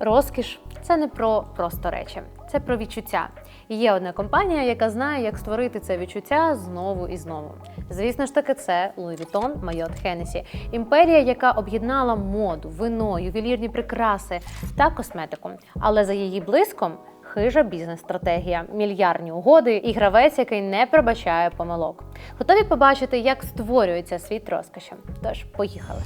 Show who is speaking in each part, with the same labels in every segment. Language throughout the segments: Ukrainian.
Speaker 1: Розкіш це не про просто речі, це про відчуття. Є одна компанія, яка знає, як створити це відчуття знову і знову. Звісно ж таки, це Louis Vuitton Marriott Hennessy. імперія, яка об'єднала моду, вино, ювелірні прикраси та косметику. Але за її блиском хижа бізнес-стратегія, мільярдні угоди і гравець, який не пробачає помилок. Готові побачити, як створюється світ розкоші. Тож, поїхали.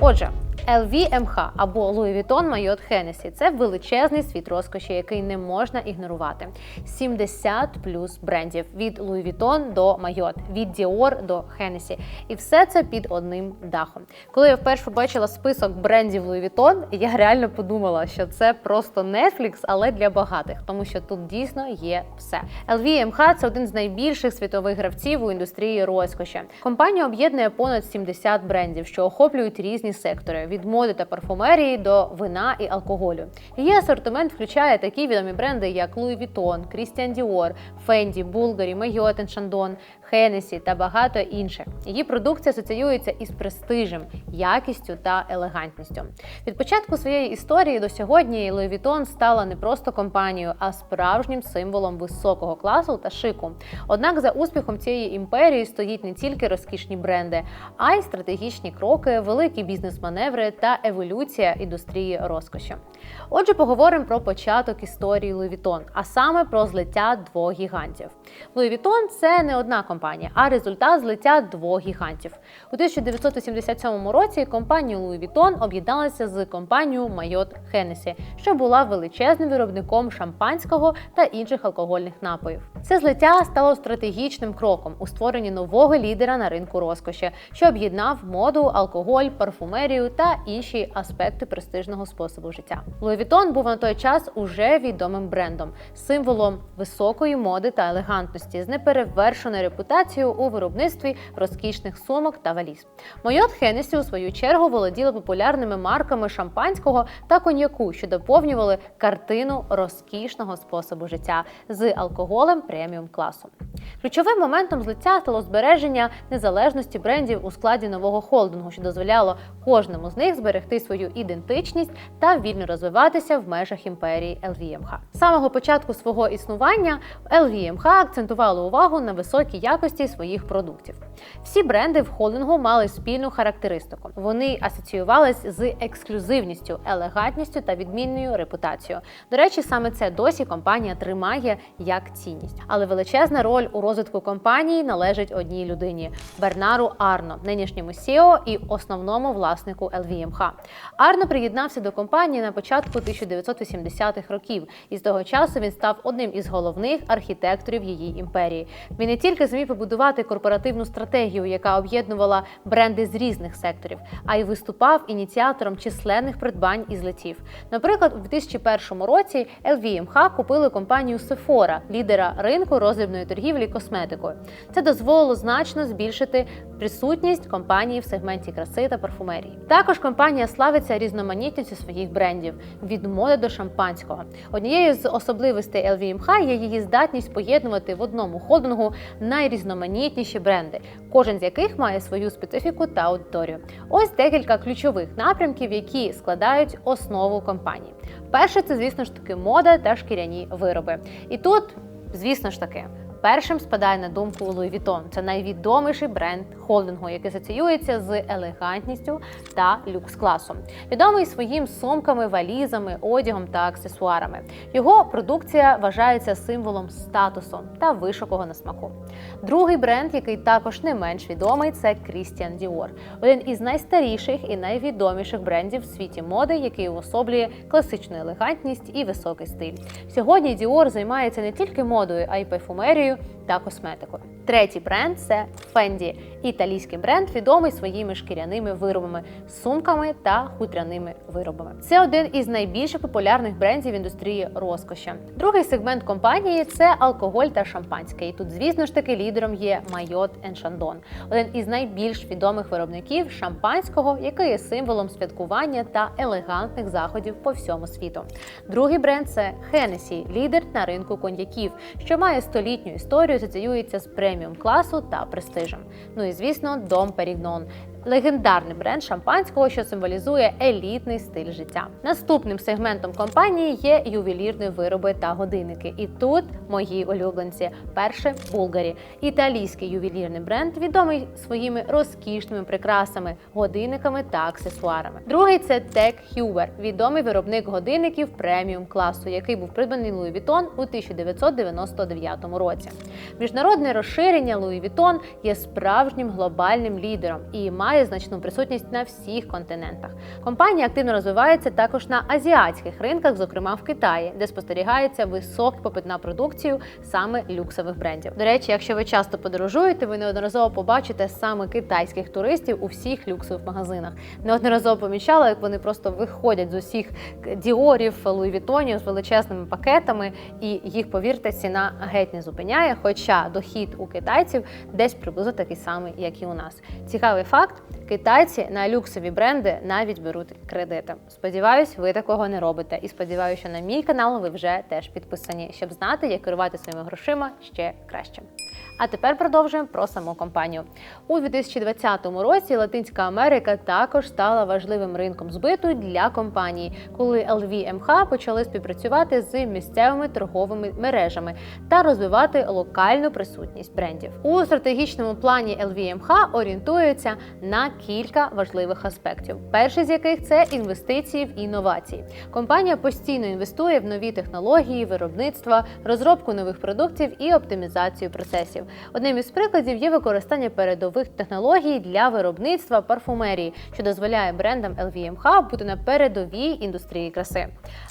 Speaker 1: Отже, LVMH або Louis Vuitton Marriott Hennessy – це величезний світ розкоші, який не можна ігнорувати. 70 плюс брендів від Louis Vuitton до Marriott, від Dior до Hennessy. І все це під одним дахом. Коли я вперше побачила список брендів Louis Vuitton, я реально подумала, що це просто Netflix, але для багатих, тому що тут дійсно є все. LVMH – це один з найбільших світових гравців у індустрії розкоші. Компанія об'єднує понад 70 брендів, що охоплюють різні сектори від моди та парфумерії до вина і алкоголю. Її асортимент включає такі відомі бренди, як Louis Vuitton, Christian Dior, Fendi, Bulgari, Marriott Chandon, Hennessy та багато інших. Її продукція асоціюється із престижем, якістю та елегантністю. Від початку своєї історії до сьогодні Louis Vuitton стала не просто компанією, а справжнім символом високого класу та шику. Однак за успіхом цієї імперії стоїть не тільки розкішні бренди, а й стратегічні кроки, великі бізнес-маневри та еволюція індустрії розкоші. Отже, поговоримо про початок історії Louis Vuitton, а саме про злиття двох гігантів. Louis Vuitton – це не одна компанія, а результат злиття двох гігантів. У 1987 році компанія Louis Vuitton об'єдналася з компанією Marriott Hennessy, що була величезним виробником шампанського та інших алкогольних напоїв. Це злиття стало стратегічним кроком у створенні нового лідера на ринку розкоші, що об'єднав моду, алкоголь, парфумерію та інші аспекти престижного способу життя. Louis Vuitton був на той час уже відомим брендом, символом високої моди та елегантності з неперевершеною репутацією у виробництві розкішних сумок та валіз. Marriott Hennessy, у свою чергу володіла популярними марками шампанського та коньяку, що доповнювали картину розкішного способу життя з алкоголем преміум класу. Ключовим моментом злиття стало збереження незалежності брендів у складі нового холдингу, що дозволяло кожному з них зберегти свою ідентичність та вільно розвиватися в межах імперії LVMH. З самого початку свого існування LVMH акцентувало увагу на високій якості своїх продуктів. Всі бренди в холдингу мали спільну характеристику. Вони асоціювалися з ексклюзивністю, елегантністю та відмінною репутацією. До речі, саме це досі компанія тримає як цінність. Але величезна роль у розвитку компанії належить одній людині Бернару Арно, нинішньому CEO і основному власнику LVMH. Арно приєднався до компанії на початку 1980-х років, і з того часу він став одним із головних архітекторів її імперії. Він не тільки зміг побудувати корпоративну стратегію, яка об'єднувала бренди з різних секторів, а й виступав ініціатором численних придбань і злетів. Наприклад, у 2001 році LVMH купили компанію Sephora, лідера ринку роздрібної торгівлі косметикою. Це дозволило значно збільшити присутність компанії в сегменті краси та парфумерії. Також компанія славиться різноманітністю своїх брендів від моди до шампанського. Однією з особливостей LVMH є її здатність поєднувати в одному холдингу найрізноманітніші бренди, кожен з яких має свою специфіку та аудиторію. Ось декілька ключових напрямків, які складають основу компанії. Перше, це звісно ж таки мода та шкіряні вироби. І тут, звісно ж таки. Першим спадає на думку Louis Vuitton. Це найвідоміший бренд холдингу, який асоціюється з елегантністю та люкс-класом. Відомий своїм сумками, валізами, одягом та аксесуарами. Його продукція вважається символом статусу та вишукого на смаку. Другий бренд, який також не менш відомий, це Christian Dior. один із найстаріших і найвідоміших брендів в світі моди, який уособлює класичну елегантність і високий стиль. Сьогодні Dior займається не тільки модою, а й парфумерією та косметикою. Третій бренд це Fendi. Італійський бренд відомий своїми шкіряними виробами, сумками та хутряними виробами. Це один із найбільш популярних брендів індустрії розкоші. Другий сегмент компанії це алкоголь та шампанське. І тут, звісно ж таки, лідером є Marriott Chandon, один із найбільш відомих виробників шампанського, який є символом святкування та елегантних заходів по всьому світу. Другий бренд це Hennessy, лідер на ринку коньяків, що має столітню історію, асоціюється з преміум класу та престижем. Ну і звісно, Дом Перігнон, легендарний бренд шампанського, що символізує елітний стиль життя. Наступним сегментом компанії є ювелірні вироби та годинники. І тут мої улюбленці. Перше Булгарі, італійський ювелірний бренд, відомий своїми розкішними прикрасами, годинниками та аксесуарами. Другий це Tech Heuer, відомий виробник годинників преміум класу, який був придбаний Louis Vuitton у 1999 році. Міжнародне розширення Louis Vuitton є справжнім глобальним лідером і має значну присутність на всіх континентах. Компанія активно розвивається також на азіатських ринках, зокрема в Китаї, де спостерігається високий попит на продукцію саме люксових брендів. До речі, якщо ви часто подорожуєте, ви неодноразово побачите саме китайських туристів у всіх люксових магазинах. Неодноразово помічала, як вони просто виходять з усіх діорів, луївітонів з величезними пакетами, і їх, повірте, ціна геть не зупиняє. Хоча дохід у китайців десь приблизно такий самий, як і у нас. Цікавий факт: китайці на люксові бренди навіть беруть кредити. Сподіваюсь, ви такого не робите. І сподіваюся, що на мій канал ви вже теж підписані, щоб знати, як керувати своїми грошима ще краще. А тепер продовжуємо про саму компанію. У 2020 році Латинська Америка також стала важливим ринком збиту для компанії, коли LVMH почали співпрацювати з місцевими торговими мережами та розвивати локальну присутність брендів. У стратегічному плані LVMH орієнтується на кілька важливих аспектів. Перший з яких це інвестиції в інновації. Компанія постійно інвестує в нові технології, виробництва, розробку нових продуктів і оптимізацію процесів. Одним із прикладів є використання передових технологій для виробництва парфумерії, що дозволяє брендам LVMH бути на передовій індустрії краси.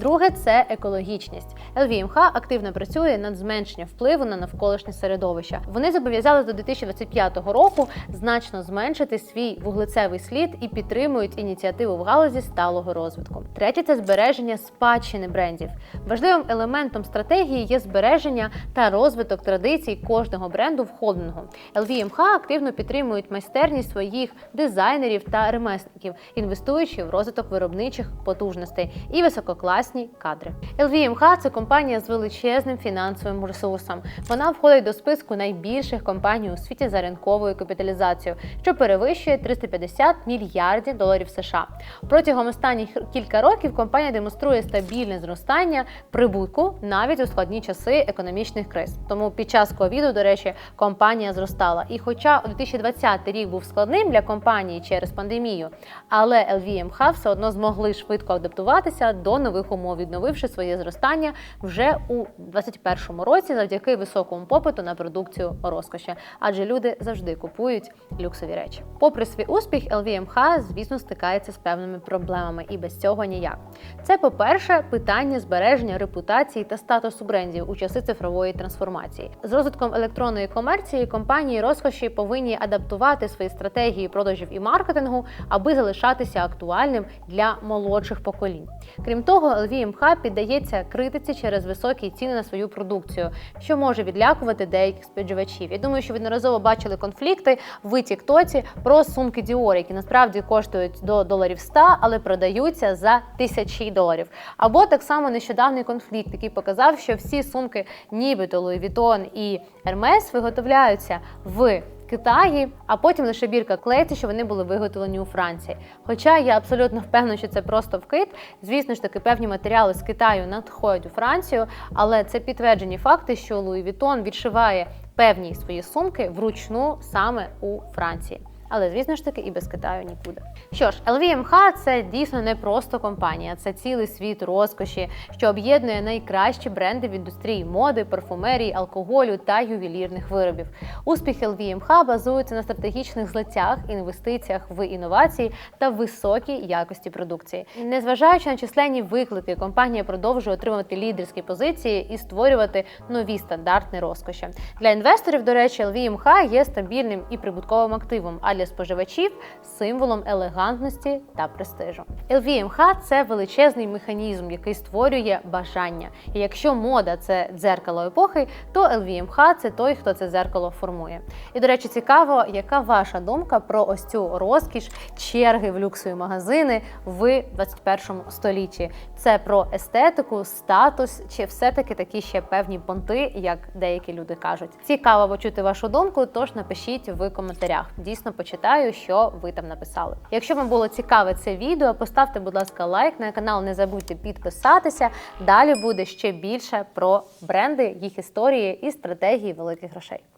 Speaker 1: Друге це екологічність. LVMH активно працює над зменшенням впливу на навколишнє середовище. Вони зобов'язали до 2025 року значно зменшити свій вуглецевий слід і підтримують ініціативу в галузі сталого розвитку. Третє це збереження спадщини брендів. Важливим елементом стратегії є збереження та розвиток традицій кожного бренду в холдингу. LVMH активно підтримують майстерність своїх дизайнерів та ремесників, інвестуючи в розвиток виробничих потужностей і висококласні кадри. LVMH – це компанія з величезним фінансовим ресурсом. Вона входить до списку найбільших компаній у світі за ринковою капіталізацією, що перевищує 350 мільярдів доларів США. Протягом останніх кілька років компанія демонструє стабільне зростання прибутку навіть у складні часи економічних криз. Тому під час ковіду, до речі, компанія зростала. І хоча 2020 рік був складним для компанії через пандемію, але LVMH все одно змогли швидко адаптуватися до нових умов, відновивши своє зростання вже у 2021 році завдяки високому попиту на продукцію розкоші, адже люди завжди купують люксові речі. Попри свій успіх, LVMH, звісно, стикається з певними проблемами, і без цього ніяк. Це, по-перше, питання збереження репутації та статусу брендів у часи цифрової трансформації. З розвитком електронної комерції компанії розкоші повинні адаптувати свої стратегії продажів і маркетингу, аби залишатися актуальним для молодших поколінь. Крім того, LVMH піддається критиці через високі ціни на свою продукцію, що може відлякувати деяких споживачів. Я думаю, що ви неразово бачили конфлікти в Тіктоці про сумки Dior, які насправді коштують до доларів 100, але продаються за тисячі доларів. Або так само нещодавний конфлікт, який показав, що всі сумки, нібито Louis Vuitton і Hermes, виготовляються в Китаї, а потім лише бірка клеїться, що вони були виготовлені у Франції. Хоча я абсолютно впевнена, що це просто вкид. Звісно ж таки, певні матеріали з Китаю надходять у Францію, але це підтверджені факти, що Louis Vuitton відшиває певні свої сумки вручну саме у Франції. Але звісно ж таки і без Китаю нікуди. Що ж, LVMH – це дійсно не просто компанія, це цілий світ розкоші, що об'єднує найкращі бренди в індустрії моди, парфумерії, алкоголю та ювелірних виробів. Успіх LVMH базується на стратегічних злиттях, інвестиціях в інновації та високій якості продукції. Незважаючи на численні виклики, компанія продовжує отримувати лідерські позиції і створювати нові стандарти розкоші. Для інвесторів, до речі, LVMH є стабільним і прибутковим активом. а для споживачів символом елегантності та престижу. LVMH – це величезний механізм, який створює бажання. І якщо мода це дзеркало епохи, то LVMH – це той, хто це дзеркало формує. І, до речі, цікаво, яка ваша думка про ось цю розкіш, черги в люксові магазини в 21 столітті? Це про естетику, статус, чи все-таки такі ще певні понти, як деякі люди кажуть? Цікаво почути вашу думку, тож напишіть в коментарях. Дійсно, почитайте почитаю, що ви там написали. Якщо вам було цікаве це відео, поставте, будь ласка, лайк на канал. Не забудьте підписатися. Далі буде ще більше про бренди, їх історії і стратегії великих грошей.